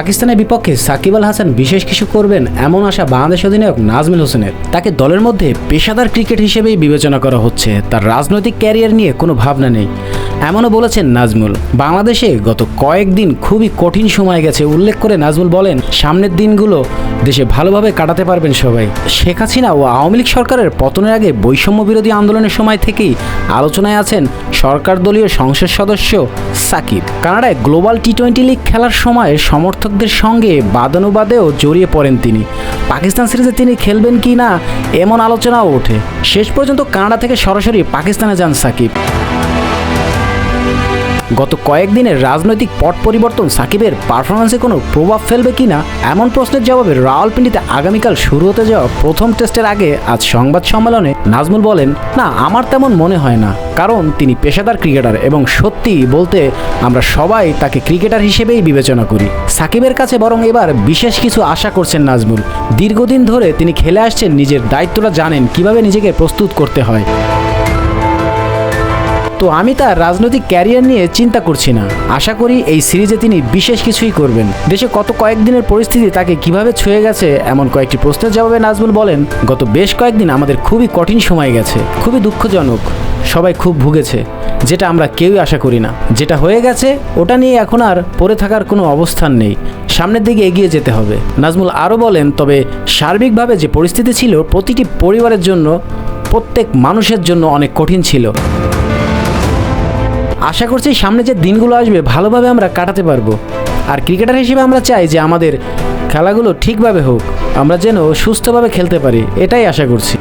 পাকিস্তানের বিপক্ষে সাকিব আল হাসান বিশেষ কিছু করবেন এমন আশা বাংলাদেশ অধিনায়ক নাজমুল হোসেনের। তাকে দলের মধ্যে পেশাদার ক্রিকেট হিসেবেই বিবেচনা করা হচ্ছে। তার রাজনৈতিক ক্যারিয়ার নিয়ে কোনো ভাবনা নেই। এমনও বলেছেন নাজমুল। বাংলাদেশে গত কয়েকদিন খুবই কঠিন সময় গেছে, উল্লেখ করে নাজমুল বলেন, সামনের দিনগুলো দেশে ভালোভাবে কাটাতে পারবেন সবাই। শেখ হাসিনা ও আওয়ামী লীগ সরকারের পতনের আগে বৈষম্য বিরোধী আন্দোলনের সময় থেকেই আলোচনায় আছেন সরকার দলীয় সংসদ সদস্য সাকিব। কানাডায় গ্লোবাল টি টোয়েন্টি লিগ খেলার সময় সমর্থকদের সঙ্গে বাদানুবাদেও জড়িয়ে পড়েন তিনি। পাকিস্তান সিরিজে তিনি খেলবেন কি না, এমন আলোচনাও ওঠে। শেষ পর্যন্ত কানাডা থেকে সরাসরি পাকিস্তানে যান সাকিব। গত কয়েকদিনের রাজনৈতিক পট পরিবর্তন সাকিবের পারফরমেন্সে কোনো প্রভাব ফেলবে কিনা, এমন প্রশ্নের জবাবে রাওয়ালপিন্ডিতে আগামীকাল শুরু হতে যাওয়া প্রথম টেস্টের আগে আজ সংবাদ সম্মেলনে নাজমুল বলেন, না, আমার তেমন মনে হয় না। কারণ তিনি পেশাদার ক্রিকেটার এবং সত্যি বলতে আমরা সবাই তাকে ক্রিকেটার হিসেবেই বিবেচনা করি। সাকিবের কাছে বরং এবার বিশেষ কিছু আশা করছেন নাজমুল। দীর্ঘদিন ধরে তিনি খেলে আসছেন, নিজের দায়িত্বটা জানেন কীভাবে নিজেকে প্রস্তুত করতে হয়। তো আমি তার রাজনৈতিক ক্যারিয়ার নিয়ে চিন্তা করছি না। আশা করি এই সিরিজে তিনি বিশেষ কিছুই করবেন। দেশে কত কয়েকদিনের পরিস্থিতি তাকে কীভাবে ছুঁয়ে গেছে, এমন কয়েকটি প্রশ্নের জবাবে নাজমুল বলেন, গত বেশ কয়েকদিন আমাদের খুবই কঠিন সময় গেছে, খুবই দুঃখজনক, সবাই খুব ভুগেছে, যেটা আমরা কেউই আশা করি না। যেটা হয়ে গেছে, ওটা নিয়ে এখন আর পড়ে থাকার কোনো অবস্থান নেই, সামনের দিকে এগিয়ে যেতে হবে। নাজমুল আরও বলেন, তবে সার্বিকভাবে যে পরিস্থিতি ছিল, প্রতিটি পরিবারের জন্য, প্রত্যেক মানুষের জন্য অনেক কঠিন ছিল। আশা করছি সামনে যে দিনগুলো আসবে ভালোভাবে আমরা কাটাতে পারব। আর ক্রিকেটার হিসেবে আমরা চাই যে আমাদের খেলাগুলো ঠিকভাবে হোক, আমরা যেন সুস্থভাবে খেলতে পারি, এটাই আশা করছি।